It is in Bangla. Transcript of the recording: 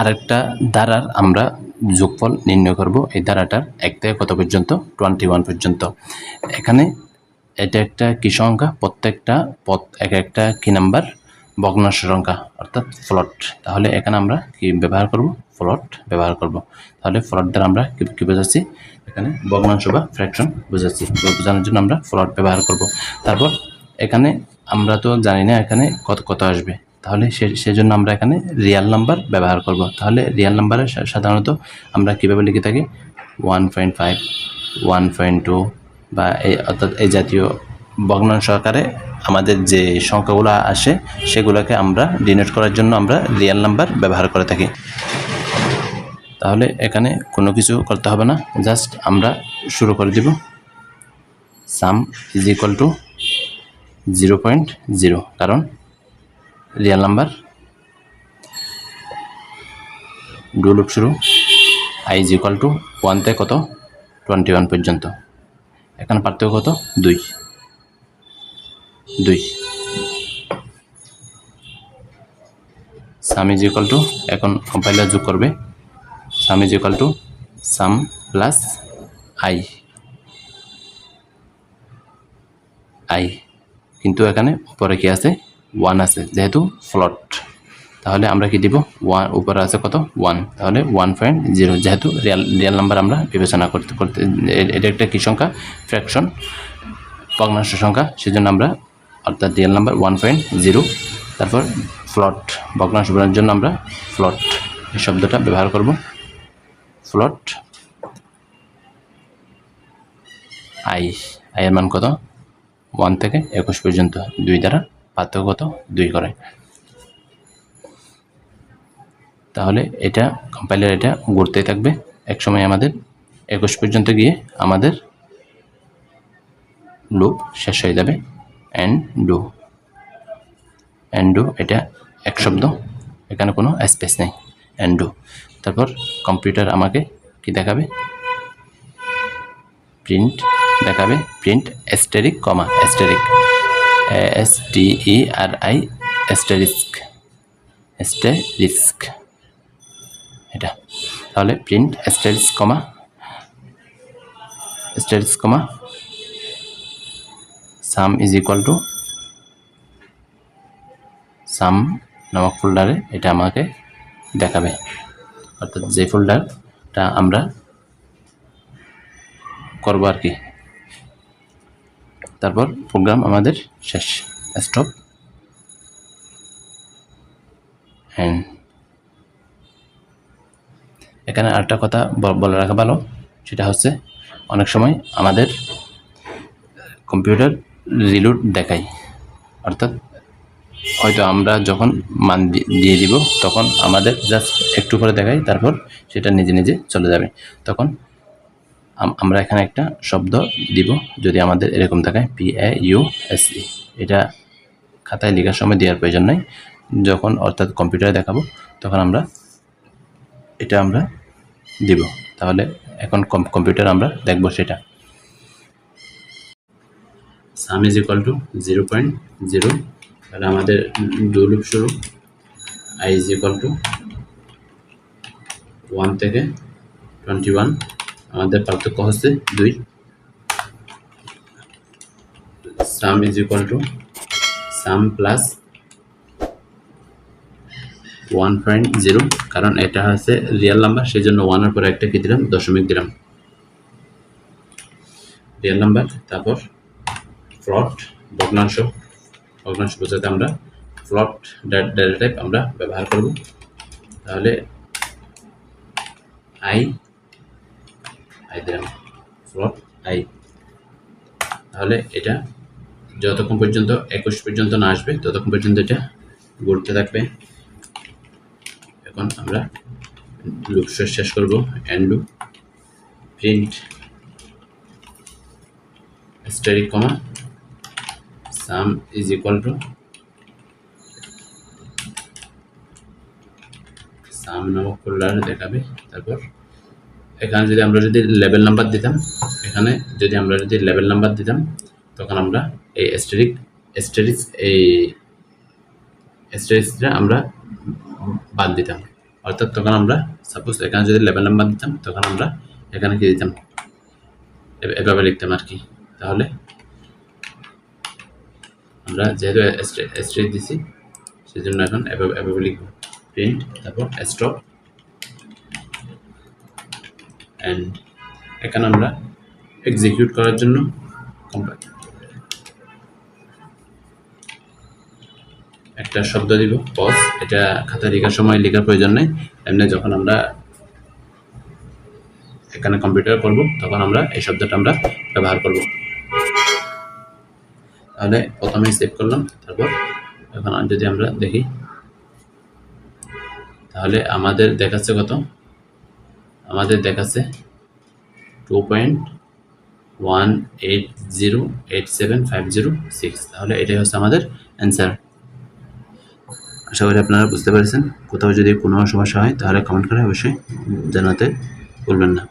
আরেকটা ধারার আমরা যোগফল নির্ণয় করব। এই ধারাটার এক থেকে কত পর্যন্ত? টোয়েন্টি ওয়ান পর্যন্ত। এখানে এটা একটা কি সংখ্যা? প্রত্যেকটা পদ, এক একটা কি নাম্বার? ভগ্নাংশ সংখ্যা, অর্থাৎ ফ্লট তাহলে এখানে আমরা কি ব্যবহার করব? ফ্লট ব্যবহার করব। তাহলে ফ্লট দ্বারা আমরা কি কি বোঝাচ্ছি? এখানে ভগ্নাংশ বা ফ্র্যাকশন বোঝাচ্ছি। বোঝানোর জন্য আমরা ফ্লট ব্যবহার করব। তারপর এখানে আমরা তো জানি না এখানে কত কত আসবে। তাহলে সেজন্য আমরা এখানে রিয়াল নাম্বার ব্যবহার করব। তাহলে রিয়াল নাম্বারে সাধারণত আমরা কীভাবে লিখে থাকি? One point five one point two বা এই অর্থাৎ এই জাতীয় ভগ্নাংশ আকারে আমাদের যে সংখ্যাগুলো আসে, সেগুলোকে আমরা ডিনোট করার জন্য আমরা রিয়াল নাম্বার ব্যবহার করে থাকি। তাহলে এখানে কোনো কিছু করতে হবে না জাস্ট আমরা শুরু করে দিব। Sum is equal to zero point zero কারণ রিয়াল নাম্বার। ডু লুপ শুরু। I is equal to one কত? টোয়েন্টি ওয়ান পর্যন্ত। এখানে পার্থক্য কত? দুই। দুই। সাম ইজ ইকুয়াল টু, এখন কম্পাইলার যোগ করবে। Sum is equal to sum plus I. I. কিন্তু এখানে উপরে কি আছে? ওয়ান আছে, যেহেতু ফ্লট তাহলে আমরা কি দিব? ওয়ান উপরে আছে কত? ওয়ান তাহলে ওয়ান পয়েন্ট জিরো যেহেতু রিয়াল রিয়াল নাম্বার আমরা বিবেচনা করতে করতে এটা একটা কি সংখ্যা? ফ্র্যাকশন ভগ্নাংশ সংখ্যা। সেজন্য আমরা, অর্থাৎ real number one point zero তারপর ফ্লট ভগ্নাংশ বোঝানোর জন্য আমরা ফ্লট এই শব্দটা ব্যবহার করব। ফ্লট আই আইয়ের মান কত? ওয়ান থেকে একুশ পর্যন্ত, দুই দ্বারা পার্থক্য কত দুই করে। তাহলে এটা কম্পাইলার এটা ঘুরতেই থাকবে। একসময় আমাদের একুশ পর্যন্ত গিয়ে আমাদের লুপ শেষ হয়ে যাবে। অ্যান্ড ডু অ্যান্ড ডু এটা এক শব্দ। এখানে কোনো স্পেস নেই। অ্যান্ড ডু তারপর কম্পিউটার আমাকে কি দেখাবে? প্রিন্ট দেখাবে। Print asterisk comma asterisk S T E R I asterisk asterisk এটা। তাহলে print asterisk comma asterisk comma sum is equal to sum নামক ফোল্ডারে এটা আমাকে দেখাবে। অর্থাৎ যে ফোল্ডারটা আমরা করব আর কি তারপর প্রোগ্রাম আমাদের শেষ। স্টপ হ্যান্ড এখানে আরেকটা কথা বলে রাখা ভালো, সেটা হচ্ছে অনেক সময় আমাদের কম্পিউটার রিলোড দেখায়। অর্থাৎ হয়তো আমরা যখন মান দিয়ে দিব, তখন আমাদের জাস্ট একটু করে দেখাই তারপর সেটা নিজে নিজে চলে যাবে। তখন আমরা এখানে একটা শব্দ দিব যদি আমাদের এরকম থাকে P A U S E এটা খাতায় লেখার সময় দেওয়ার প্রয়োজন নাই। যখন অর্থাৎ কম্পিউটারে দেখাবো, তখন আমরা এটা আমরা দিব। তাহলে এখন কম- কম্পিউটার আমরা দেখব সেটা। Sum is equal to zero point zero তাহলে আমাদের ডু লুপ শুরু। I is equal to one থেকে টোয়েন্টি ওয়ান আমাদের পার্থক্য হচ্ছে দুই। Sum is equal to sum plus one point zero কারণ এটা হচ্ছে রিয়েল নাম্বার সেই জন্য ওয়ানের পরে একটা কি দিলাম? দশমিক দিলাম। রিয়েল নাম্বার তারপর ফ্লট ভগ্নাংশ। ভগ্নাংশ বোঝাতে আমরা ফ্লট ডেটা টাইপ আমরা ব্যবহার করব। তাহলে আই আই দিলাম। আই তাহলে এটা যতক্ষণ পর্যন্ত একুশ পর্যন্ত না আসবে, ততক্ষণ পর্যন্ত এটা ঘুরতে থাকবে। এখন আমরা লুপ শেষ করব and print asterisk comma sum is equal to sum নামক ফোল্ডার দেখাবে, তারপর এখানে যদি আমরা যদি লেভেল নাম্বার দিতাম, এখানে যদি আমরা যদি লেভেল নাম্বার দিতাম, তখন আমরা এই স্টেরিক স্টেরিক্স এই স্টেরিক্সটা আমরা বাদ দিতাম। অর্থাৎ তখন আমরা সাপোজ এখানে যদি লেভেল নাম্বার দিতাম, তখন আমরা এখানে কি দিতাম? এভাবে লিখতাম আর কি। তাহলে আমরা যেহেতু স্ট্রেট দিছি, সেজন্য এখন এভাবে এভাবে লিখব। প্রিন্ট তারপর স্টপ অ্যান্ড এখানে আমরা এক্সিকিউট করার জন্য compile একটা শব্দ দিব পজ এটা খাতা লেখার সময় লেখার প্রয়োজন নেই। এমনি যখন আমরা এখানে কম্পিউটার করব তখন আমরা এই শব্দটা আমরা ব্যবহার করব। তাহলে প্রথমে সেভ করলাম, তারপর এখন যদি আমরা দেখি, তাহলে আমাদের দেখাচ্ছে কত? আমাদের দেখাচ্ছে two point one eight zero eight seven five zero six তাহলে এটাই হচ্ছে আমাদের অ্যান্সার আশা করি আপনারা বুঝতে পেরেছেন। কোথাও যদি কোনো সমস্যা হয়, তাহলে কমেন্ট করে অবশ্যই জানাতে বলবেন না।